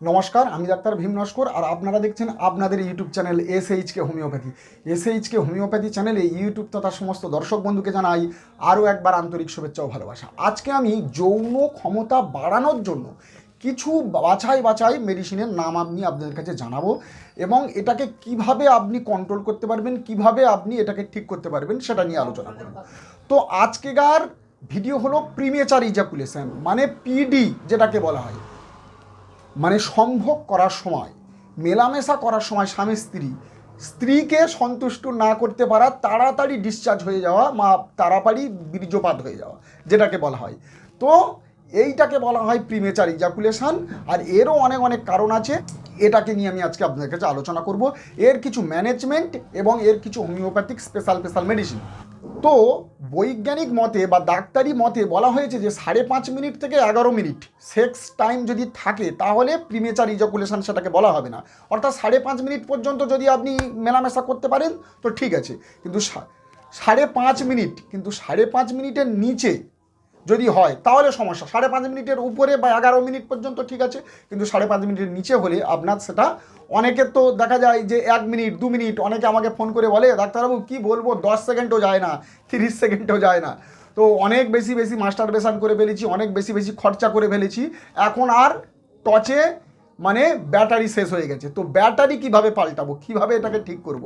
নমস্কার, আমি ডাক্তার ভীম নস্কর আর আপনারা দেখছেন আপনাদের YouTube channel S HK homeopathy. S HK homeopathy চ্যানেলে ইউটিউব তথা সমস্ত দর্শক বন্ধুকে জানাই আরও একবার আন্তরিক শুভেচ্ছা ও ভালোবাসা। আজকে আমি যৌন ক্ষমতা বাড়ানোর জন্য কিছু বাছাই বাছাই মেডিসিনের নাম আপনি আপনাদের কাছে জানাব এবং এটাকে কীভাবে আপনি কন্ট্রোল করতে পারবেন, কীভাবে আপনি এটাকে ঠিক করতে পারবেন সেটা নিয়ে আলোচনা করব। তো আজকেকার ভিডিও হলো প্রিমেচার ইজাকুলেশন মানে পিডি যেটাকে বলা হয়। মানে সম্ভোগ করার সময়, মেলামেশা করার সময় স্বামী, স্ত্রী, স্ত্রীকে সন্তুষ্ট না করতে পারা তাড়াতাড়ি ডিসচার্জ হয়ে যাওয়া মা তাড়াতাড়ি বীর্যপাত হয়ে যাওয়া, যেটাকে বলা হয়। তো এইটাকে বলা হয় প্রিমেচার ইজাকুলেশান আর এরও অনেক অনেক কারণ আছে। এটাকে নিয়ে আমি আজকে আপনাদের কাছে আলোচনা করব। এর কিছু ম্যানেজমেন্ট এবং এর কিছু হোমিওপ্যাথিক স্পেশাল স্পেশাল মেডিসিন তো বৈজ্ঞানিক মতে বা ডাক্তারি মতে বলা হয়েছে যে সাড়ে পাঁচ মিনিট থেকে এগারো মিনিট সেক্স টাইম যদি থাকে, তাহলে প্রিমেচার ইজাকুলেশন সেটাকে বলা হবে না। অর্থাৎ সাড়ে পাঁচ মিনিট পর্যন্ত যদি আপনি মেলামেশা করতে পারেন, তো ঠিক আছে। কিন্তু সাড়ে পাঁচ মিনিট, কিন্তু সাড়ে পাঁচ মিনিটের নিচে যদি হয়, তাহলে সমস্যা। সাড়ে পাঁচ মিনিটের উপরে বা এগারো মিনিট পর্যন্ত ঠিক আছে, কিন্তু সাড়ে পাঁচ মিনিটের নিচে হলে আপনার সেটা অনেকের তো দেখা যায় যে এক মিনিট, দু মিনিট অনেকে আমাকে ফোন করে বলে, ডাক্তারবাবু, কি বলব? দশ সেকেন্ডও যায় না, তিরিশ সেকেন্ডও যায় না। তো অনেক বেশি বেশি মাস্টার বেশান করে ফেলেছি, অনেক বেশি বেশি খরচা করে ফেলেছি। এখন আর টচে মানে ব্যাটারি শেষ হয়ে গেছে। তো ব্যাটারি কীভাবে পাল্টাবো? কীভাবে এটাকে ঠিক করব?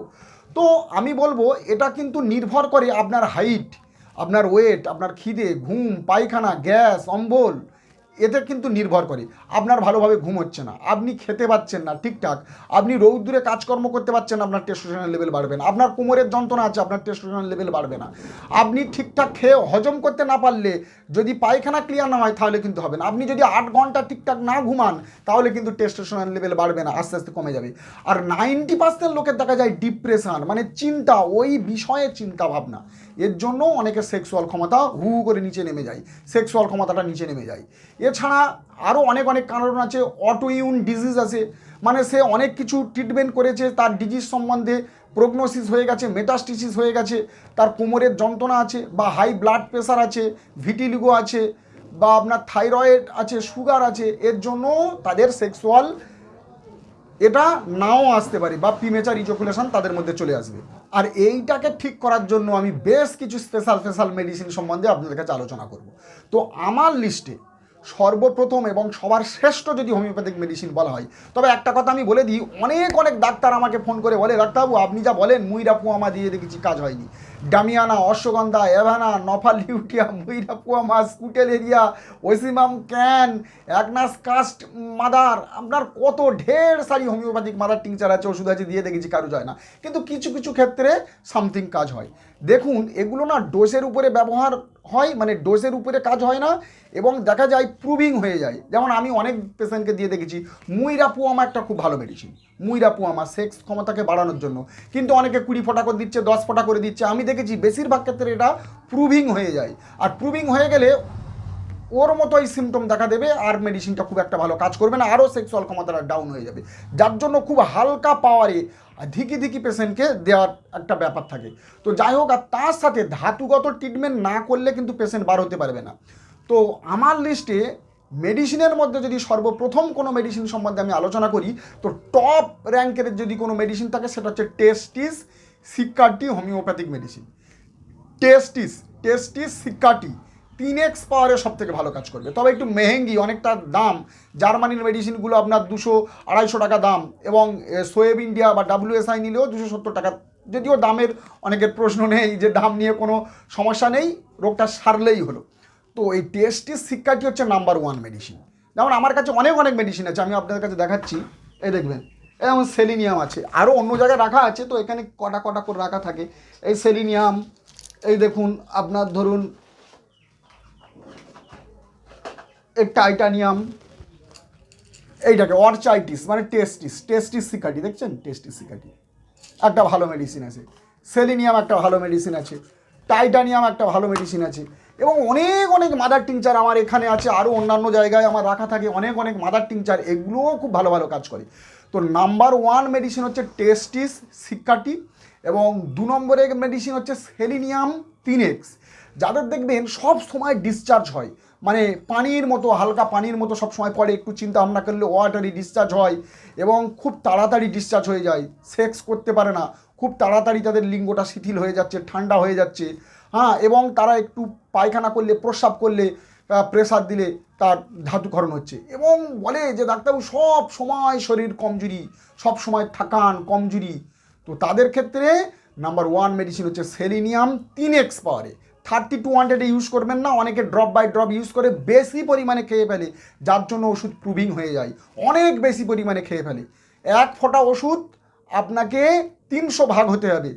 তো আমি বলব, এটা কিন্তু নির্ভর করে আপনার হাইট আপনার ওয়েট আপনার খিদে ঘুম পায়খানা গ্যাস অম্বল এতে কিন্তু নির্ভর করে। আপনার ভালোভাবে ঘুম হচ্ছে না। আপনি খেতে পাচ্ছেন না, ঠিকঠাক। আপনি রৌদ্রে কাজকর্ম করতে পারছেন না, আপনার টেস্টোস্টেরন লেভেল বাড়বে না। আপনার কোমরের যন্ত্রণা আছে, আপনার টেস্টোস্টেরন লেভেল বাড়বে না। আপনি ঠিকঠাক খেয়ে হজম করতে না পারলে, যদি পায়খানা ক্লিয়ার না হয়, তাহলে কিন্তু হবে না। আপনি যদি আট ঘণ্টা ঠিকঠাক না ঘুমান, তাহলে কিন্তু টেস্টোস্টেরন লেভেল বাড়বে না, আস্তে আস্তে কমে যাবে। আর নাইনটি পার্সেন্ট লোকের দেখা যায় ডিপ্রেশন মানে চিন্তা, ওই বিষয়ে চিন্তা, ভাবনা। এর জন্য অনেকের সেক্সুয়াল ক্ষমতা হু হু করে নিচে নেমে যায়। সেক্সুয়াল ক্ষমতাটা নিচে নেমে যায়। এছাড়া আরও অনেক অনেক কারণ আছে অটো ইউন ডিজিজ আছে। মানে সে অনেক কিছু ট্রিটমেন্ট করেছে, তার ডিজিজ সম্বন্ধে প্রগনোসিস হয়ে গেছে মেটাস্টিসিস হয়ে গেছে, তার কোমরের যন্ত্রণা আছে বা হাই ব্লাড প্রেশার আছে ভিটিলিগো আছে, বা আপনার থাইরয়েড আছে সুগার আছে, এর জন্য তাদের সেক্সুয়াল এটা নাও আসতে পারে বা প্রিমেচার ইজোকুলেশন তাদের মধ্যে চলে আসবে। আর এইটাকে ঠিক করার জন্য আমি বেশ কিছু স্পেশাল স্পেশাল মেডিসিন সম্বন্ধে আপনাদের কাছে আলোচনা করব। তো আমার লিস্টে সর্বপ্রথম এবং সবার শ্রেষ্ঠ যদি হোমিওপ্যাথিক মেডিসিন বলা হয়। তবে একটা কথা আমি বলে দিই, অনেক অনেক ডাক্তার আমাকে ফোন করে বলে, ডাক্তারবাবু, আপনি যা বলেন মুইরা পুয়ামা দিয়ে দেখেছি কাজ হয়নি। ডামিয়ানা, অশ্বগন্ধা, এভানা নফাল লিউটিয়া মুইরা পুয়ামা স্কুটেলেরিয়া, ওসিমাম ক্যান একনাস কাস্ট মাদার, আপনার কত ঢের সারি হোমিওপ্যাথিক মাদার টিংচার আছে, ওষুধ আছে, দিয়ে দেখেছি কারও যায় না। কিন্তু কিছু কিছু ক্ষেত্রে সামথিং কাজ হয়। দেখুন, এগুলো না ডোজের উপরে ব্যবহার হয় মানে ডোজের উপরে কাজ হয় না, এবং দেখা যায় প্রুভিং হয়ে যায়। যেমন আমি অনেক পেশেন্টকে দিয়ে দেখেছি মুইরা পুয়ামা একটা খুব ভালো মেডিসিন মুইরা পুয়ামা সেক্স ক্ষমতাকে বাড়ানোর জন্য। কিন্তু অনেকে কুড়ি ফোঁটা করে দিচ্ছে, দশ ফোঁটা করে দিচ্ছে। আমি দেখেছি, বেশিরভাগ ক্ষেত্রে এটা প্রুভিং হয়ে যায়। আর প্রুভিং হয়ে গেলে ওর মতোই সিমটম দেখা দেবে আর মেডিসিনটা খুব একটা ভালো কাজ করবে না, আরও সেক্সুয়াল ক্ষমতাটা ডাউন হয়ে যাবে। যার জন্য খুব হালকা পাওয়ারে ধিকি ধিকি পেশেন্টকে দেওয়ার একটা ব্যাপার থাকে। তো যাই হোক, আর তার সাথে ধাতুগত ট্রিটমেন্ট না করলে কিন্তু পেশেন্ট বার হতে পারবে না। তো আমার লিস্টে মেডিসিনের মধ্যে যদি সর্বপ্রথম কোনো মেডিসিন সম্বন্ধে আমি আলোচনা করি, তো টপ র্যাঙ্কের যদি কোনো মেডিসিন থাকে, সেটা হচ্ছে টেস্টিস সিকারটি হোমিওপ্যাথিক মেডিসিন টেস্টিস টেস্টিস সিকাটি তিন এক্স পাওয়ারে সব থেকে ভালো কাজ করবে। তবে একটু মেহেঙ্গি, অনেকটা দাম। জার্মানির মেডিসিনগুলো আপনার দুশো আড়াইশো টাকা দাম এবং সোয়েব ইন্ডিয়া বা ডাব্লিউএসআই নিলেও দুশো সত্তর টাকা। যদিও দামের অনেকের প্রশ্ন নেই যে দাম নিয়ে কোনো সমস্যা নেই, রোগটা সারলেই হলো। তো এই টেস্টিস শিক্ষাটি হচ্ছে নাম্বার ওয়ান মেডিসিন যেমন আমার কাছে অনেক অনেক মেডিসিন আছে, আমি আপনাদের কাছে দেখাচ্ছি। এই দেখবেন, এই যেমন সেলিনিয়াম আছে। আরও অন্য জায়গায় রাখা আছে, তো এখানে কটা কটা করে রাখা থাকে। এই সেলিনিয়াম এই দেখুন, আপনার ধরুন এই টাইটানিয়াম, এইটাকে অর্চাইটিস মানে টেস্টিস টেস্টিস সিকাটি দেখছেন? টেস্টিস সিকাটি একটা ভালো মেডিসিন আছে। সেলিনিয়াম একটা ভালো মেডিসিন আছে। টাইটানিয়াম একটা ভালো মেডিসিন আছে। এবং অনেক অনেক মাদার টিংচার আমার এখানে আছে। আরও অন্যান্য জায়গায় আমার রাখা থাকে। অনেক অনেক মাদার টিংচার এগুলোও খুব ভালো ভালো কাজ করে। তো নাম্বার ওয়ান মেডিসিন হচ্ছে টেস্টিস সিকাটি এবং দু নম্বরে মেডিসিন হচ্ছে সেলিনিয়াম তিন এক্স যাদের দেখবেন সব সময় ডিসচার্জ হয়। মানে পানির মতো, হালকা পানির মতো সবসময় পড়ে। একটু চিন্তা ভাবনা করলে ওয়াটারি ডিসচার্জ হয় এবং খুব তাড়াতাড়ি ডিসচার্জ হয়ে যায়। সেক্স করতে পারে না। খুব তাড়াতাড়ি তাদের লিঙ্গটা শিথিল হয়ে যাচ্ছে, ঠান্ডা হয়ে যাচ্ছে। হ্যাঁ এবং তারা একটু পায়খানা করলে, প্রস্রাব করলে প্রেসার দিলে তার ধাতুকরণ হচ্ছে। এবং বলে যে ডাক্তারবাবু, সব সময় শরীর কমজুরি, সব সময় থাকান কমজুরি। তো তাদের ক্ষেত্রে নাম্বার ওয়ান মেডিসিন হচ্ছে সেলিনিয়াম তিন এক্স পাওয়ারে। থার্টি টু হান্ড্রেডে ইউজ করবেন না, অনেকে ড্রপ বাই ড্রপ ইউজ করে বেশি পরিমাণে খেয়ে ফেলে, যার জন্য ওষুধ প্রুভিং হয়ে যায়। অনেক বেশি পরিমাণে খেয়ে ফেলে। এক ফোঁটা ওষুধ আপনাকে তিনশো ভাগ হতে হবে।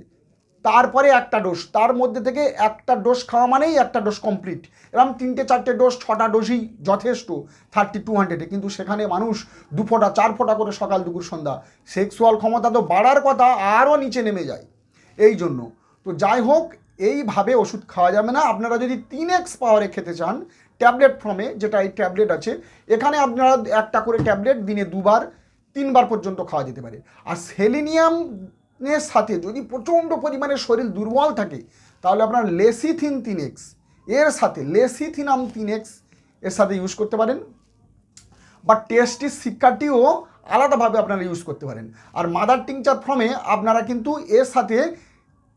তারপরে একটা ডোজ তার মধ্যে থেকে একটা ডোজ খাওয়া মানেই একটা ডোজ কমপ্লিট এরকম তিনটে, চারটে ডোজ ছটা ডোজই যথেষ্ট থার্টি টু হান্ড্রেডে কিন্তু সেখানে মানুষ দু ফোঁটা, চার ফোঁটা করে সকাল, দুপুর, সন্ধ্যা। সেক্সুয়াল ক্ষমতা তো বাড়ার কথা, আরও নিচে নেমে যায়। এই জন্য। তো যাই হোক এইভাবে ওষুধ খাওয়া যাবে না। আপনারা যদি তিন এক্স পাওয়ারে খেতে চান, ট্যাবলেট ফর্মে, যেটা এই ট্যাবলেট আছে, এখানে আপনারা একটা করে ট্যাবলেট দিনে দুবার, তিনবার পর্যন্ত খাওয়া যেতে পারে। আর সেলিনিয়ামের সাথে যদি প্রচণ্ড পরিমাণে শরীর দুর্বল থাকে, তাহলে আপনার লেসিথিন তিন এক্সের সাথে লেসিথিনাম তিন এক্সের সাথে ইউজ করতে পারেন। বা টেস্টিস শিক্ষাটিও আলাদাভাবে আপনারা ইউজ করতে পারেন। আর মাদার টিংচার ফর্মে আপনারা কিন্তু এর সাথে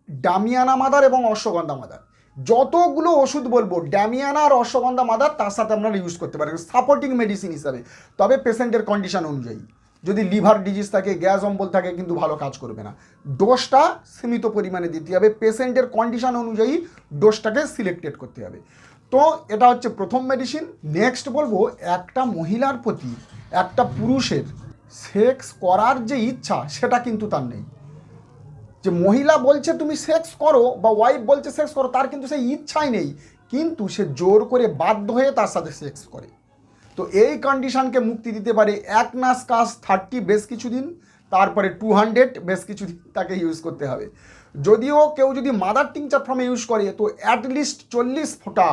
ডামিয়ানা মাদার এবং অশ্বগন্ধা মাদার যতগুলো ওষুধ বলব ড্যামিয়ানা আর অশ্বগন্ধা মাদার তার সাথে আপনারা ইউজ করতে পারেন সাপোর্টিং মেডিসিন হিসাবে। তবে পেশেন্টের কন্ডিশন অনুযায়ী। যদি লিভার ডিজিজ থাকে গ্যাস অম্বল থাকে, কিন্তু ভালো কাজ করবে না। ডোজটা সীমিত পরিমাণে দিতে হবে। পেশেন্টের কন্ডিশন অনুযায়ী ডোজটাকে সিলেক্টেড করতে হবে। তো এটা হচ্ছে প্রথম মেডিসিন নেক্সট বলব, একটা মহিলার প্রতি একটা পুরুষের সেক্স করার যে ইচ্ছা, সেটা কিন্তু তার নেই। যে মহিলা বলছে তুমি সেক্স করো বা ওয়াইফ বলছে সেক্স করো, তার কিন্তু সেই ইচ্ছাই নেই। কিন্তু সে জোর করে বাধ্য হয়ে তার সাথে সেক্স করে। তো এই কন্ডিশনকে মুক্তি দিতে পারে এক নাস কাজ থার্টি বেশ কিছুদিন, তারপরে টু হান্ড্রেড বেশ কিছুদিন তাকে ইউজ করতে হবে। যদিও কেউ যদি মাদার টিংচার ফর্মে ইউজ করে, তো অ্যাটলিস্ট চল্লিশ ফোঁটা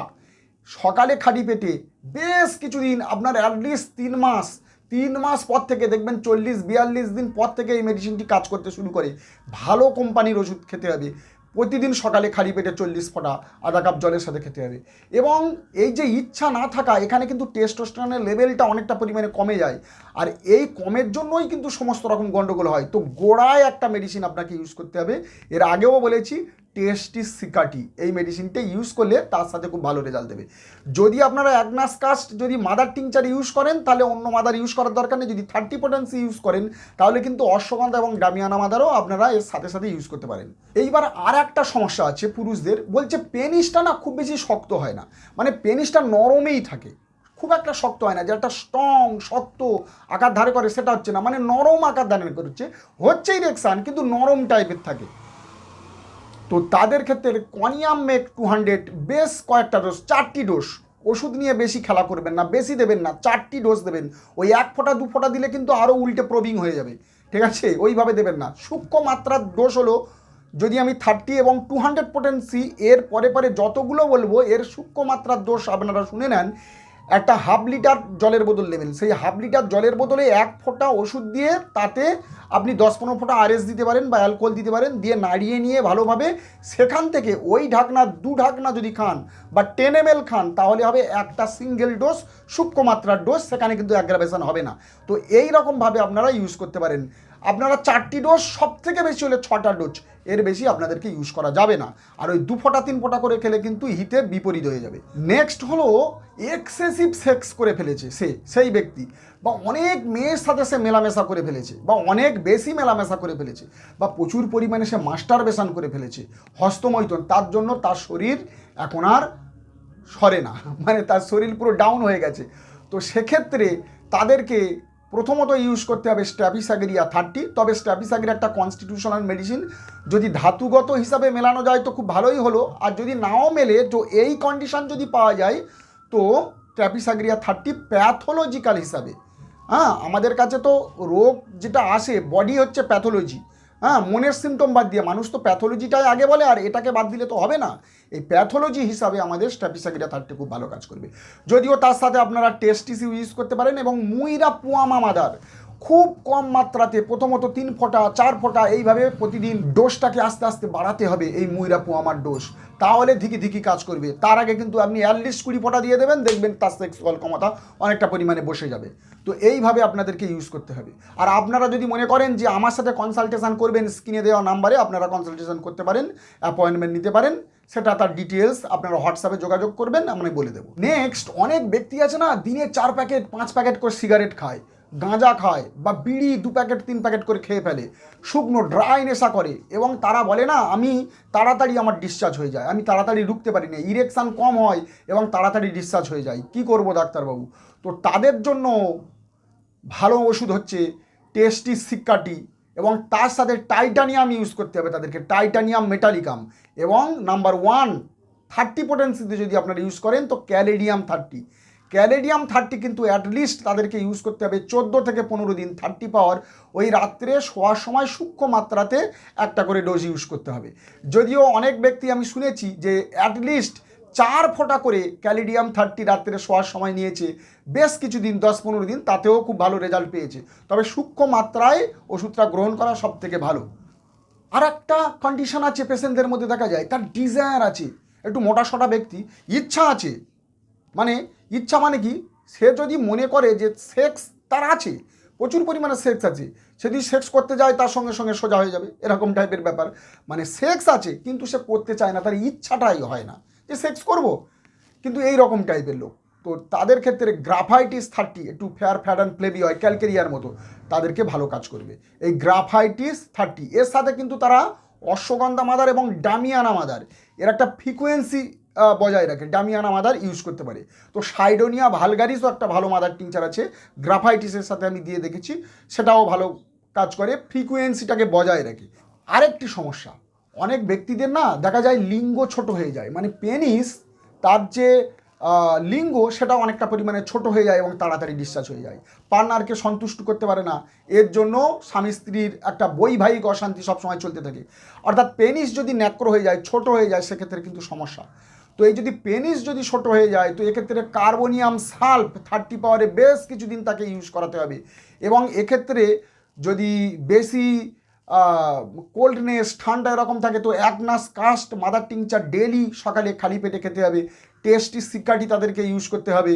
সকালে খালি পেটে বেশ কিছুদিন, আপনার অ্যাটলিস্ট তিন মাস তিন মাস পর থেকে দেখবেন চল্লিশ, বিয়াল্লিশ দিন পর থেকে এই মেডিসিনটি কাজ করতে শুরু করে। ভালো কোম্পানির ওষুধ খেতে হবে। প্রতিদিন সকালে খালি পেটে চল্লিশ ফোঁটা আধা কাপ জলের সাথে খেতে হবে। এবং এই যে ইচ্ছা না থাকা, এখানে কিন্তু টেস্টোস্টেরনের লেভেলটা অনেকটা পরিমাণে কমে যায়। আর এই কমের জন্যই কিন্তু সমস্ত রকম গণ্ডগোল হয়। তো গোড়ায় একটা মেডিসিন আপনাকে ইউজ করতে হবে। এর আগেও বলেছি টেস্টিস সিকাটি, এই মেডিসিনটা ইউজ করলে তার সাথে খুব ভালো রেজাল্ট দেবে। যদি আপনারা অ্যাগনাস কাস্ট যদি মাদার টিংচার ইউজ করেন, তাহলে অন্য মাদার ইউজ করার দরকার নেই। যদি থার্টি পোটেন্সি ইউজ করেন, তাহলে কিন্তু অশ্বগন্ধা এবং ডামিয়ানা মাদারও আপনারা এর সাথে সাথে ইউজ করতে পারেন। এইবার আর একটা সমস্যা আছে পুরুষদের, বলছে পেনিসটা না খুব বেশি শক্ত হয় না। মানে পেনিসটা নরমেই থাকে। খুব একটা শক্ত হয় না, যে একটা স্ট্রং শক্ত আকার ধারে করে, সেটা হচ্ছে না। মানে নরম আকার ধারে করছে। হচ্ছে ইরেকশান কিন্তু নরম টাইপের থাকে। তো তাদের ক্ষেত্রে কনিয়াম মেক টু হান্ড্রেড বেশ কয়েকটা ডোজ চারটি ডোজ ওষুধ নিয়ে বেশি খেলা করবেন না, বেশি দেবেন না, চারটি ডোজ দেবেন। ওই এক ফোঁটা, দু ফোঁটা দিলে কিন্তু আরও উল্টে প্রবিং হয়ে যাবে। ঠিক আছে? ওইভাবে দেবেন না। সূক্ষ্ম মাত্রার ডোজ হলো যদি আমি থার্টি এবং টু হান্ড্রেড পোটেন্সি এর পরে পরে যতগুলো বলব, এর সূক্ষ্ম মাত্রার দোষ আপনারা শুনে নেন একটা হাফ লিটার জলের বোতল নেবেন। সেই হাফ লিটার জলের বোতলে এক ফোঁটা ওষুধ দিয়ে তাতে আপনি দশ পনেরো ফোঁটা আরএস দিতে পারেন বা অ্যালকোহল দিতে পারেন, দিয়ে নাড়িয়ে নিয়ে ভালোভাবে সেখান থেকে ওই ঢাকনা, দু ঢাকনা যদি খান বা টেন এম খান, তাহলে হবে একটা সিঙ্গেল ডোজ সূক্ষ্ম মাত্রার ডোজ সেখানে কিন্তু অ্যাগ্রাভেশন হবে না। তো এই রকমভাবে আপনারা ইউজ করতে পারেন। আপনারা চারটি ডোজ সব থেকে বেশি হলে ছটা ডোজ এর বেশি আপনাদেরকে ইউজ করা যাবে না। আর ওই দু ফোঁটা, তিন ফোঁটা করে খেলে কিন্তু হিতে বিপরীত হয়ে যাবে। নেক্সট হলো এক্সেসিভ সেক্স করে ফেলেছে সে, সেই ব্যক্তি। বা অনেক মেয়ের সাথে সে মেলামেশা করে ফেলেছে, বা অনেক বেশি মেলামেশা করে ফেলেছে, বা প্রচুর পরিমাণে সে মাস্টার বেশান করে ফেলেছে, হস্তমৈথন, তার জন্য তার শরীর এখন আর সরে না। মানে তার শরীর পুরো ডাউন হয়ে গেছে। তো সেক্ষেত্রে তাদেরকে প্রথমত ইউজ করতে হবে স্ট্যাপিসাগেরিয়া থার্টি তবে স্ট্যাপিসাগেরিয়া একটা কনস্টিটিউশনাল মেডিসিন যদি ধাতুগত হিসাবে মেলানো যায় তো খুব ভালোই হলো। আর যদি নাও মেলে, তো এই কন্ডিশান যদি পাওয়া যায়, তো স্ট্যাপিসাগেরিয়া থার্টি প্যাথোলজিক্যাল হিসাবে। হ্যাঁ আমাদের কাছে তো রোগ যেটা আসে বডি হচ্ছে প্যাথোলজি হ্যাঁ মনের সিমটম বাদ দিয়ে। মানুষ তো প্যাথোলজিটাই আগে বলে, আর এটাকে বাদ দিলে তো হবে না। এই প্যাথোলজি হিসাবে আমাদের স্ট্যাপিসাগিরা থার্টি খুব ভালো কাজ করবে। যদিও তার সাথে আপনারা টেস্টিস ইউজ করতে পারেন এবং মুইরা পুয়ামা মাদার খুব কম মাত্রাতে প্রথমত তিন ফোঁটা, চার ফোঁটা এইভাবে প্রতিদিন ডোজটাকে আস্তে আস্তে বাড়াতে হবে এই মুইরা পোয়ামার ডোজ। তাহলে ধিকি ধিকি কাজ করবে। তার আগে কিন্তু আপনি অ্যাটলিস্ট কুড়ি ফোঁটা দিয়ে দেবেন, দেখবেন তার সেক্সুয়াল ক্ষমতা অনেকটা পরিমাণে বসে যাবে। তো এইভাবে আপনাদেরকে ইউজ করতে হবে। আর আপনারা যদি মনে করেন যে আমার সাথে কনসালটেশন করবেন স্ক্রিনে দেওয়া নাম্বারে আপনারা কনসালটেশন করতে পারেন অ্যাপয়েন্টমেন্ট নিতে পারেন, সেটা তার ডিটেলস আপনারা হোয়াটসঅ্যাপে যোগাযোগ করবেন, আমি বলে দেবো। নেক্সট অনেক ব্যক্তি আছে না, দিনে চার প্যাকেট পাঁচ প্যাকেট করে সিগারেট খায়। গাঁজা খায় বা বিড়ি দু প্যাকেট, তিন প্যাকেট করে খেয়ে ফেলে। শুকনো ড্রাই নেশা করে এবং তারা বলে, না, আমি তাড়াতাড়ি আমার ডিসচার্জ হয়ে যায়। আমি তাড়াতাড়ি রুখতে পারি না। ইরেকশান কম হয় এবং তাড়াতাড়ি ডিসচার্জ হয়ে যায়। কি করব ডাক্তারবাবু? তো তাদের জন্য ভালো ওষুধ হচ্ছে টেস্টি সিক্কাটি এবং তার সাথে টাইটানিয়াম ইউজ করতে হবে তাদেরকে। টাইটানিয়াম মেটালিকাম এবং নাম্বার ওয়ান থার্টি পোটেন্সিতে যদি আপনারা ইউজ করেন, তো ক্যালেডিয়াম থার্টি ক্যালেডিয়াম থার্টি কিন্তু অ্যাটলিস্ট তাদেরকে ইউজ করতে হবে। চোদ্দ থেকে পনেরো দিন থার্টি পাওয়ার ওই রাত্রে শোয়ার সময় সূক্ষ্ম মাত্রাতে একটা করে ডোজ ইউজ করতে হবে। যদিও অনেক ব্যক্তি আমি শুনেছি যে অ্যাটলিস্ট চার ফোঁটা করে ক্যালিডিয়াম থার্টি রাত্রে শোয়ার সময় নিয়েছে। বেশ কিছুদিন, দশ পনেরো দিন, তাতেও খুব ভালো রেজাল্ট পেয়েছে। তবে সূক্ষ্ম মাত্রায় ওষুধটা গ্রহণ করা সব থেকে ভালো। আর একটা কন্ডিশন আছে পেশেন্টদের মধ্যে দেখা যায়, তার ডিজায়ার আছে। একটু মোটা সোটা ব্যক্তি, ইচ্ছা আছে। মানে ইচ্ছা মানে কি? সে যদি মনে করে যে সেক্স তার আছে, প্রচুর পরিমাণে সেক্স আছে, সে যদি সেক্স করতে যায় তার সঙ্গে সঙ্গে সোজা হয়ে যাবে, এরকম টাইপের ব্যাপার। মানে সেক্স আছে, কিন্তু সে করতে চায় না, তার ইচ্ছাটাই হয় না যে সেক্স করব। কিন্তু এই রকম টাইপের লোক। তো তাদের ক্ষেত্রে গ্রাফাইটিস থার্টি একটু ফেয়ার ফ্যাড অ্যান্ড প্লেবি হয় ক্যালকেরিয়ার মতো, তাদেরকে ভালো কাজ করবে। এই গ্রাফাইটিস থার্টি এর সাথে কিন্তু তারা অশ্বগন্ধা মাদার এবং ডামিয়ানা মাদার, এর একটা ফ্রিকোয়েন্সি বজায় রাখে ডামিয়ানা মাদার ইউজ করতে পারে। তো সাইডোনিয়া ভালগারিসও একটা ভালো মাদার টিংচার আছে, গ্রাফাইটিসের সাথে আমি দিয়ে দেখেছি, সেটাও ভালো কাজ করে, ফ্রিকোয়েন্সিটাকে বজায় রাখে। আরেকটি সমস্যা, অনেক ব্যক্তিদের না দেখা যায় লিঙ্গ ছোট হয়ে যায় মানে পেনিস তার যে লিঙ্গ সেটা অনেকটা পরিমাণে ছোট হয়ে যায় এবং তাড়াতাড়ি ডিসচার্জ হয়ে যায়। পার্টনারকে সন্তুষ্ট করতে পারে না, এর জন্য স্বামী স্ত্রীর একটা বৈবাহিক অশান্তি সবসময় চলতে থাকে। অর্থাৎ পেনিস যদি ন্যাক্র হয়ে যায়, ছোট হয়ে যায়, সেক্ষেত্রে কিন্তু সমস্যা। তো এই যদি পেনিস যদি ছোট হয়ে যায়, তো এক্ষেত্রে কার্বোনিয়াম সালফ থার্টি পাওয়ারে বেশ কিছুদিন তাকে ইউজ করাতে হবে। এবং এক্ষেত্রে যদি বেশি কোল্ডনেস ঠান্ডা এরকম থাকে, তো এক নাস কাস্ট মাদার টিংচার ডেলি সকালে খালি পেটে খেতে হবে। টেস্টি সিকাটি তাদেরকে ইউজ করতে হবে।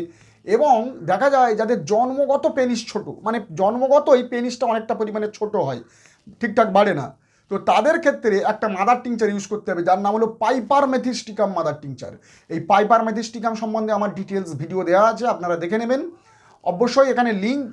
এবং দেখা যায় যাদের জন্মগত পেনিস ছোট মানে জন্মগতই পেনিসটা অনেকটা পরিমাণে ছোট হয়, ঠিকঠাক বাড়ে না। তো তাদের ক্ষেত্রে একটা মাদার টিংচার ইউজ করতে হবে, যার নাম হলো পাইপার মেথিস্টিকাম মাদার টিংচার এই পাইপার মেথিস্টিকাম সম্বন্ধে আমার ডিটেলস ভিডিও দেওয়া আছে, আপনারা দেখে নেবেন। অবশ্যই এখানে লিঙ্ক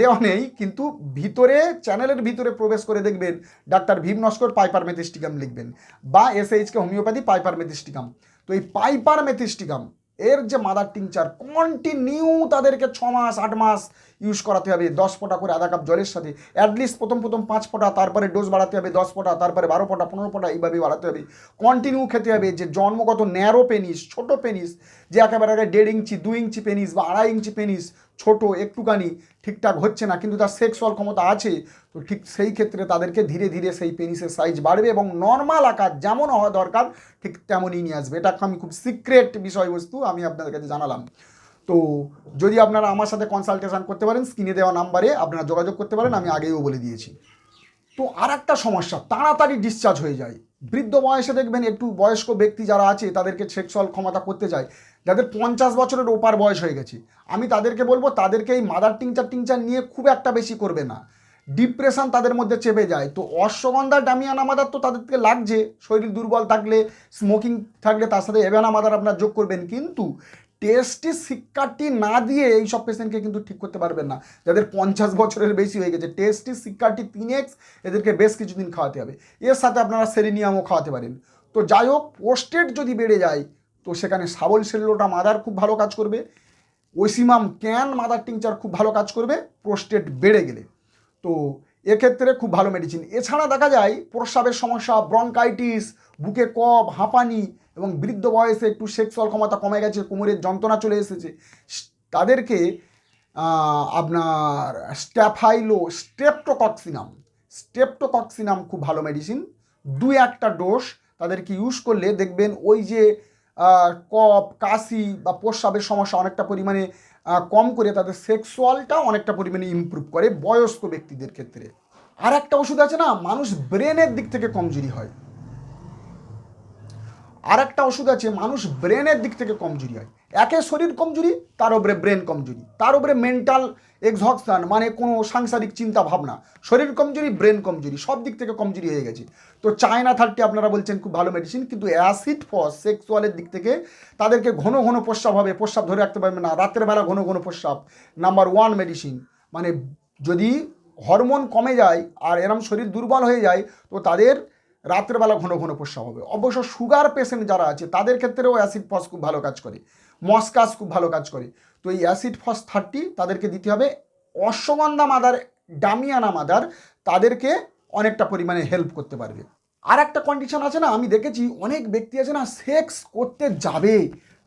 দেওয়া নেই, কিন্তু ভিতরে চ্যানেলের ভিতরে প্রবেশ করে দেখবেন, doctor Bhim Naskar piper methysticum লিখবেন, বা এসএইচকে হোমিওপ্যাথি পাইপার মেথিস্টিকাম তো এই পাইপার মেথিস্টিকাম এর যে মাদার টিংচার কন্টিনিউ তাদেরকে ছ মাস, আট মাস ইউজ করাতে হবে, দশ ফোঁটা করে আধা কাপ জলের সাথে। অ্যাটলিস্ট প্রথম প্রথম পাঁচ ফোঁটা, তারপরে ডোজ বাড়াতে হবে, দশ ফোঁটা, তারপরে বারো ফোঁটা, পনেরো ফোঁটা এইভাবে বাড়াতে হবে। কন্টিনিউ খেতে হবে যে জন্মগত ন্যারো পেনিস ছোট পেনিস যে একেবারে দেড় ইঞ্চি, দুই ইঞ্চি পেনিস বা আড়াই ইঞ্চি পেনিস ছোট একটুখানি ঠিকঠাক হচ্ছে না, কিন্তু তার সেক্সুয়াল ক্ষমতা আছে, তো ঠিক সেই ক্ষেত্রে তাদেরকে ধীরে ধীরে সেই পেনিসের সাইজ বাড়বে এবং নর্মাল আকার যেমন হওয়া দরকার, ঠিক তেমনই নিয়ে আসবে। এটা আমি খুব সিক্রেট বিষয়বস্তু আমি আপনাদের কাছে জানালাম। তো যদি আপনারা আমার সাথে কনসালটেশন করতে পারেন স্ক্রিনে দেওয়া নাম্বারে আপনারা যোগাযোগ করতে পারেন, আমি আগেও বলে দিয়েছি। তো আর একটা সমস্যা, তাড়াতাড়ি ডিসচার্জ হয়ে যায়। বৃদ্ধ বয়সে দেখবেন একটু বয়স্ক ব্যক্তি যারা আছে, তাদেরকে সেক্সুয়াল ক্ষমতা করতে চায় যাদের পঞ্চাশ বছরের ওপার বয়স হয়ে গেছে। আমি তাদেরকে বলব, তাদেরকে এই মাদার টিংচার টিংচার নিয়ে খুব একটা বেশি করবে না। ডিপ্রেশন তাদের মধ্যে চেপে যায়। তো অশ্বগন্ধা ডামিয়ানা মাদার তো তাদেরকে লাগছে। শরীর দুর্বল থাকলে স্মোকিং থাকলে তার সাথে এভেনা মাদার আপনার যোগ করবেন। কিন্তু টেস্টি শিক্ষাটি না দিয়ে এই সব পেশেন্টকে কিন্তু ঠিক করতে পারবেন না। যাদের পঞ্চাশ বছরের বেশি হয়ে গেছে, টেস্টি শিক্ষাটি তিন এক্স এদেরকে বেশ কিছুদিন খাওয়াতে হবে। এর সাথে আপনারা সেরিনিয়ামও খাওয়াতে পারেন। তো যাই হোক পোস্টেড যদি বেড়ে যায়, তো সেখানে সাবল সেল্লোটা মাদার খুব ভালো কাজ করবে। ওসিমাম ক্যান মাদার টিংচার খুব ভালো কাজ করবে প্রোস্টেট বেড়ে গেলে। তো এক্ষেত্রে খুব ভালো মেডিসিন এছাড়া দেখা যায়, প্রস্রাবের সমস্যা ব্রঙ্কাইটিস বুকে কফ, হাঁপানি এবং বৃদ্ধ বয়সে একটু সেক্সুয়াল ক্ষমতা কমে গেছে, কোমরের যন্ত্রণা চলে এসেছে, তাদেরকে আপনার স্ট্যাফাইলো স্টেপটোকক্সিনাম স্টেপটোকক্সিনাম খুব ভালো মেডিসিন দু একটা ডোজ তাদেরকে ইউজ করলে দেখবেন ওই যে কফ, কাশি বা প্রস্রাবের সমস্যা অনেকটা পরিমাণে কম করে তাদের সেক্সুয়ালটা অনেকটা পরিমাণে ইমপ্রুভ করে বয়স্ক ব্যক্তিদের ক্ষেত্রে। আর একটা ওষুধ আছে না, মানুষ ব্রেনের দিক থেকে কমজোরি হয়। আর একটা ওষুধ আছে, মানুষ ব্রেনের দিক থেকে কমজোরি হয়। একে শরীর কমজোরি, তার উপরে ব্রেন কমজোরি। তার উপরে মেন্টাল এক্সহকশান মানে কোনো সাংসারিক চিন্তা ভাবনা। শরীর কমজোরি ব্রেন কমজোরি, সব দিক থেকে কমজোরি হয়ে গেছে। তো চায়না থার্টি আপনারা বলছেন, খুব ভালো মেডিসিন কিন্তু অ্যাসিড ফস সেক্সুয়ালের দিক থেকে তাদেরকে ঘন ঘন প্রস্রাব হবে। প্রস্রাব ধরে রাখতে পারবে না। রাতের বেলা ঘন ঘন প্রস্রাব। নাম্বার ওয়ান মেডিসিন মানে যদি হরমোন কমে যায় আর এরম শরীর দুর্বল হয়ে যায়, তো তাদের রাত্রেবেলা ঘন ঘন পোষা হবে। অবশ্য সুগার পেশেন্ট যারা আছে, তাদের ক্ষেত্রেও অ্যাসিড ফস খুব ভালো কাজ করে। মসকাস খুব ভালো কাজ করে। তো এই অ্যাসিড ফস থার্টি তাদেরকে দিতে হবে। অশ্বগন্ধা মাদার ডামিয়ানা মাদার তাদেরকে অনেকটা পরিমাণে হেল্প করতে পারবে। আর একটা কন্ডিশন আছে না, আমি দেখেছি অনেক ব্যক্তি আছে না সেক্স করতে যাবে।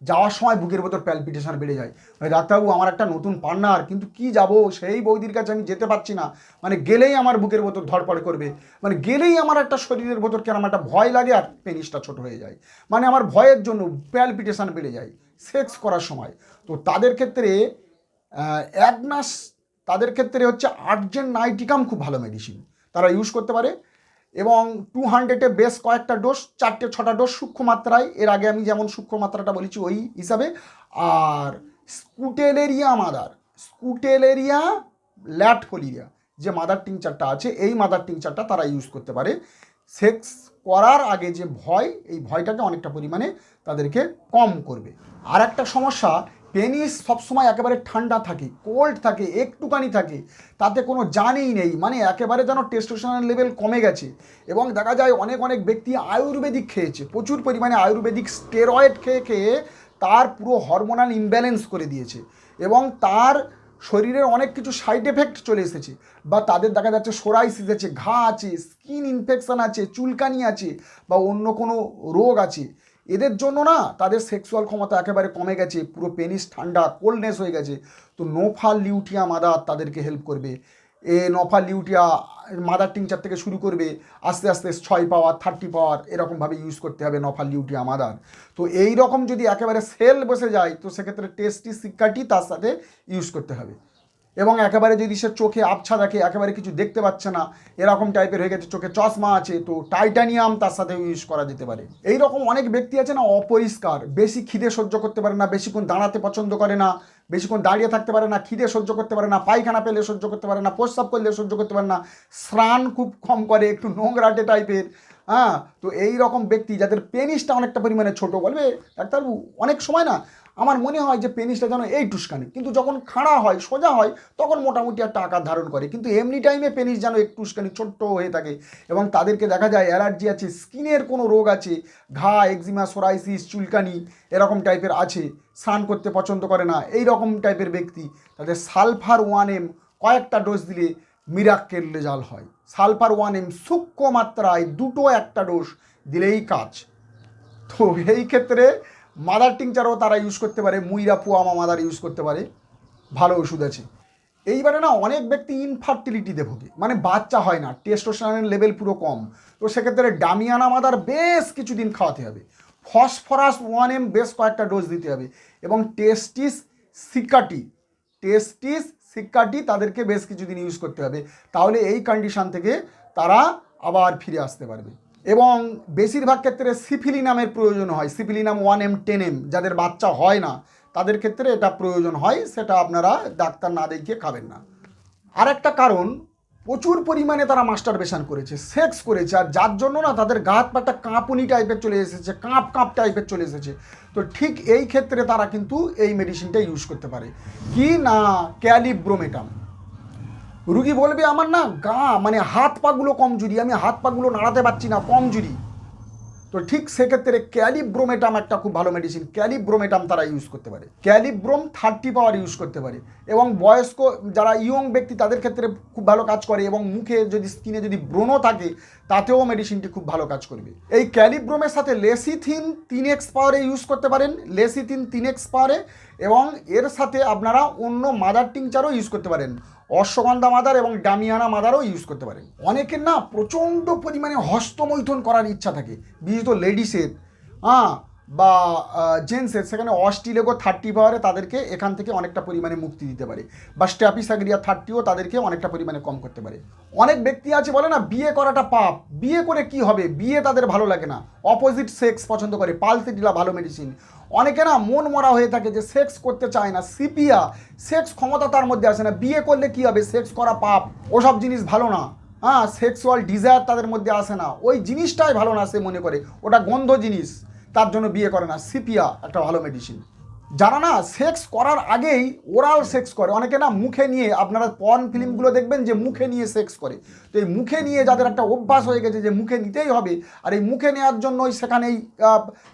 যাওয়ার সময় বুকের ভেতর প্যালপিটেশন বেড়ে যায়। মানে ডাক্তারবাবু, আমার একটা নতুন পার্টনার কিন্তু কি যাব? সেই বৌদির কাছে আমি যেতে পারছি না। মানে গেলেই আমার বুকের ভেতর ধরপড় করবে। মানে গেলেই আমার একটা শরীরের ভেতর কেন আমার একটা ভয় লাগে, আর পেনিসটা ছোট হয়ে যায়। মানে আমার ভয়ের জন্য প্যালপিটেশন বেড়ে যায় সেক্স করার সময়। তো তাদের ক্ষেত্রে অ্যাগনাস তাদের ক্ষেত্রে হচ্ছে আর্জেন্ট নাইটিকাম খুব ভালো মেডিসিন তারা ইউজ করতে পারে। এবং টু হান্ড্রেডে বেশ কয়েকটা ডোজ চারটে, ছটা ডোজ সূক্ষ্ম মাত্রায়। এর আগে আমি যেমন সূক্ষ্ম মাত্রাটা বলেছি, ওই হিসাবে। আর স্কুটেলেরিয়া মাদার স্কুটেলেরিয়া ল্যাটফোলিরিয়া যে মাদার টিংচারটা আছে, এই মাদার টিংচারটা তারা ইউজ করতে পারে। সেক্স করার আগে যে ভয়, এই ভয়টাকে অনেকটা পরিমাণে তাদেরকে কম করবে। আর একটা সমস্যা পেনিস সবসময় একেবারে ঠান্ডা থাকে কোল্ড থাকে, একটুখানি থাকে, তাতে কোনো জানেই নেই মানে একেবারে যেন টেস্টোস্টেরনের লেভেল কমে গেছে। এবং দেখা যায় অনেক অনেক ব্যক্তি আয়ুর্বেদিক খেয়েছে, প্রচুর পরিমাণে আয়ুর্বেদিক স্টেরয়েড খেয়ে খেয়ে তার পুরো হরমোনাল ইমব্যালেন্স করে দিয়েছে। এবং তার শরীরের অনেক কিছু সাইড এফেক্ট চলে এসেছে, বা তাদের দেখা যাচ্ছে সোরাইসিস আছে, ঘা আছে স্কিন ইনফেকশান আছে, চুলকানি আছে, বা অন্য কোনো রোগ আছে। এদের জন্য না তাদের সেক্সুয়াল ক্ষমতা একেবারে কমে গেছে, পুরো পেনিস ঠান্ডা কোল্ডনেস হয়ে গেছে। তো নোফাল লিউটিয়া মাদার তাদেরকে হেল্প করবে। এ নফাল লিউটিয়া মাদার টিংচার থেকে শুরু করবে, আস্তে আস্তে ছয় পাওয়ার থার্টি পাওয়ার এরকমভাবে ইউজ করতে হবে নফাল লিউটিয়া মাদার। তো এই রকম যদি একেবারে সেল বসে যায়, তো সেক্ষেত্রে টেস্টি শিক্ষাটি তার সাথে ইউজ করতে হবে। এবং একেবারে যদি সে চোখে আবছা দেখে, একেবারে কিছু দেখতে পাচ্ছে না, এরকম টাইপের হয়ে গেছে, চোখে চশমা আছে, তো টাইটানিয়াম তার সাথে ইউজ করা যেতে পারে। এই রকম অনেক ব্যক্তি আছে না, অপরিষ্কার, বেশি খিদে সহ্য করতে পারে না বেশিক্ষণ দাঁড়াতে পছন্দ করে না বেশিক্ষণ দাঁড়িয়ে থাকতে পারে না, খিদে সহ্য করতে পারে না, পায়খানা পেলে সহ্য করতে পারে না, প্রস্রাব করলে সহ্য করতে পারে না, স্নান খুব কম করে, একটু নোংরাটে টাইপের হ্যাঁ? তো এই রকম ব্যক্তি যাদের পেনিসটা অনেকটা পরিমাণে ছোট, বলবে, ডাক্তারবাবু, অনেক সময় না আমার মনে হয় যে পেনিসটা যেন এই টুসকানি। কিন্তু যখন খাড়া হয়, সোজা হয়, তখন মোটামুটি একটা আকার ধারণ করে। কিন্তু এমনি টাইমে পেনিস যেন একটু টুসকানি ছোট্ট হয়ে থাকে এবং তাদেরকে দেখা যায় অ্যালার্জি আছে, স্কিনের কোনো রোগ আছে, ঘা এক্সিমা সোরাইসিস, চুলকানি এরকম টাইপের আছে, স্নান করতে পছন্দ করে না এই রকম টাইপের ব্যক্তি, তাদের সালফার ওয়ান এম কয়েকটা ডোজ দিলে মিরাক্কেল রেজাল্ট হয়। সালফার ওয়ান এম সূক্ষ্ম মাত্রায় দুটো একটা ডোজ দিলেই কাজ। তো এই ক্ষেত্রে মাদার টিংচারও তারা ইউজ করতে পারে, মুইরা পুয়ামা মাদার ইউজ করতে পারে। ভালো ওষুধ আছে। এইবারে না অনেক ব্যক্তি ইনফার্টিলিটিতে ভোগে। মানে বাচ্চা হয় না টেস্টোস্টেরনের লেভেল পুরো কম। তো সেক্ষেত্রে ডামিয়ানা মাদার বেশ কিছুদিন খাওয়াতে হবে। ফসফরাস ওয়ান এম বেশ কয়েকটা ডোজ দিতে হবে। এবং টেস্টিস সিকাটি টেস্টিস সিকাটি তাদেরকে বেশ কিছুদিন ইউজ করতে হবে। তাহলে এই কন্ডিশন থেকে তারা আবার ফিরে আসতে পারবে। এবং বেশিরভাগ ক্ষেত্রে সিফিলিনামের প্রয়োজন হয়, syphilinum one M ten M যাদের বাচ্চা হয় না, তাদের ক্ষেত্রে এটা প্রয়োজন হয়, সেটা আপনারা ডাক্তার না দেখিয়ে খাবেন না। আর একটা কারণ, প্রচুর পরিমাণে তারা মাস্টার মাস্টারবেশন করেছে সেক্স করেছে, আর যার জন্য না তাদের গা হাত পাটা কাঁপুনি টাইপের চলে এসেছে, কাঁপ কাঁপ টাইপের চলে এসেছে। তো ঠিক এই ক্ষেত্রে তারা কিন্তু এই মেডিসিনটা ইউজ করতে পারে। কি না, ক্যালিব্রোমেটাম। রুগী বলবে আমার না গা মানে হাত পাগুলো কমজুরি, আমি হাত পাগুলো নাড়াতে পারছি না, কমজুরি। তো ঠিক সেক্ষেত্রে ক্যালিব্রোমেটাম একটা খুব ভালো মেডিসিন ক্যালিব্রোমেটাম তারা ইউজ করতে পারে। ক্যালিব্রোম থার্টি পাওয়ার ইউজ করতে পারে। এবং বয়স্ক যারা ইয়ং ব্যক্তি, তাদের ক্ষেত্রে খুব ভালো কাজ করে এবং মুখে যদি স্কিনে যদি ব্রণ থাকে, তাতেও মেডিসিনটি খুব ভালো কাজ করবে। এই ক্যালিব্রোমের সাথে লেসিথিন তিন এক্স পাওয়ারে ইউজ করতে পারেন। লেসিথিন তিন এক্স পাওয়ারে এবং এর সাথে আপনারা অন্য মাদার টিংচারও ইউজ করতে পারেন। অশ্বগন্ধা মাদার এবং ডামিয়ানা মাদারও ইউজ করতে পারেন। অনেকের না প্রচণ্ড পরিমাণে হস্তমৈথন করার ইচ্ছা থাকে। বিশেষত লেডিসের হ্যাঁ বা জেন্টসের সেখানে অস্টিলেগো থার্টি পাওয়ারে তাদেরকে এখান থেকে অনেকটা পরিমাণে মুক্তি দিতে পারে। বা স্ট্যাপিসাগরিয়া থার্টিও তাদেরকে অনেকটা পরিমাণে কম করতে পারে। অনেক ব্যক্তি আছে বলে না, বিয়ে করাটা পাপ। বিয়ে করে কি হবে? বিয়ে তাদের ভালো লাগে না। অপোজিট সেক্স পছন্দ করে পালসিডিলা ভালো মেডিসিন অনেকে না, মন মরা হয়ে থাকে যে সেক্স করতে চায় না, সিপিয়া। সেক্স ক্ষমতা তার মধ্যে আসে না। বিয়ে করলে কি হবে? সেক্স করা পাপ। ওসব জিনিস ভালো না। হ্যাঁ সেক্সুয়াল ডিজায়ার তাদের মধ্যে আসে না। ওই জিনিসটাই ভালো না সে মনে করে। ওটা গন্ধ জিনিস। তার জন্য বিয়ে করে না। সিপিয়া একটা ভালো মেডিসিন যারা না সেক্স করার আগেই ওরাল সেক্স করে, অনেকে না মুখে নিয়ে আপনারা পর্ন ফিল্মগুলো দেখবেন যে মুখে নিয়ে সেক্স করে। তো এই মুখে নিয়ে যাদের একটা অভ্যাস হয়ে গেছে যে মুখে নিতেই হবে, আর এই মুখে নেওয়ার জন্যই সেখানেই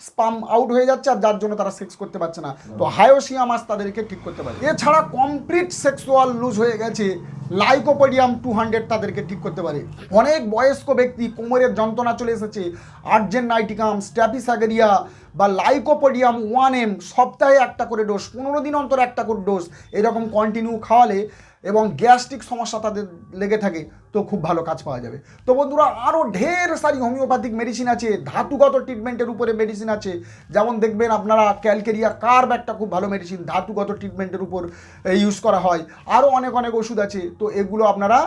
স্পাম আউট হয়ে যাচ্ছে আর যার জন্য তারা সেক্স করতে পারছে না। তো হায়োসিয়া মাছ তাদেরকে ঠিক করতে পারে। এছাড়া কমপ্লিট সেক্সুয়াল লুজ হয়ে গেছে লাইকোপোডিয়াম টু হান্ড্রেড তাদেরকে ঠিক করতে পারে। অনেক বয়স্ক ব্যক্তি কোমরের যন্ত্রণা চলে এসেছে আর্জেন নাইটিকাম স্ট্যাপিসাগেরিয়া বা লাইকোপোডিয়াম ওয়ান এম সপ্তাহে একটা করে ডোজ পনেরো দিন অন্তর একটা করে ডোজ এরকম কন্টিনিউ খাওয়ালে এবং গ্যাস্ট্রিক সমস্যা তাদের লেগে থাকে, তো খুব ভালো কাজ পাওয়া যাবে। তো বন্ধুরা আরও ঢের সারি হোমিওপ্যাথিক মেডিসিন আছে, ধাতুগত ট্রিটমেন্টের উপরে মেডিসিন আছে। যেমন দেখবেন আপনারা ক্যালকেরিয়া কার্ব একটা খুব ভালো মেডিসিন ধাতুগত ট্রিটমেন্টের উপর ইউজ করা হয়। আরও অনেক অনেক ওষুধ আছে, তো এগুলো আপনারা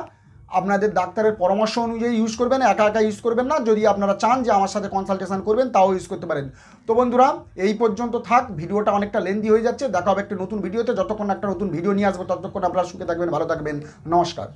আপনাদের ডাক্তারের পরামর্শ অনুযায়ী ইউজ করবেন, একা একা ইউজ করবেন না। যদি আপনারা চান যে আমার সাথে কনসালটেশন করবেন, তাও ইউজ করতে পারেন। তো বন্ধুরা, এই পর্যন্ত থাক। ভিডিওটা অনেকটা লেন্দি হয়ে যাচ্ছে। দেখা হবে একটা নতুন ভিডিওতে যতক্ষণ একটা নতুন ভিডিও নিয়ে আসব, ততক্ষণ আপনারা সুখে থাকবেন, ভালো থাকবেন। নমস্কার।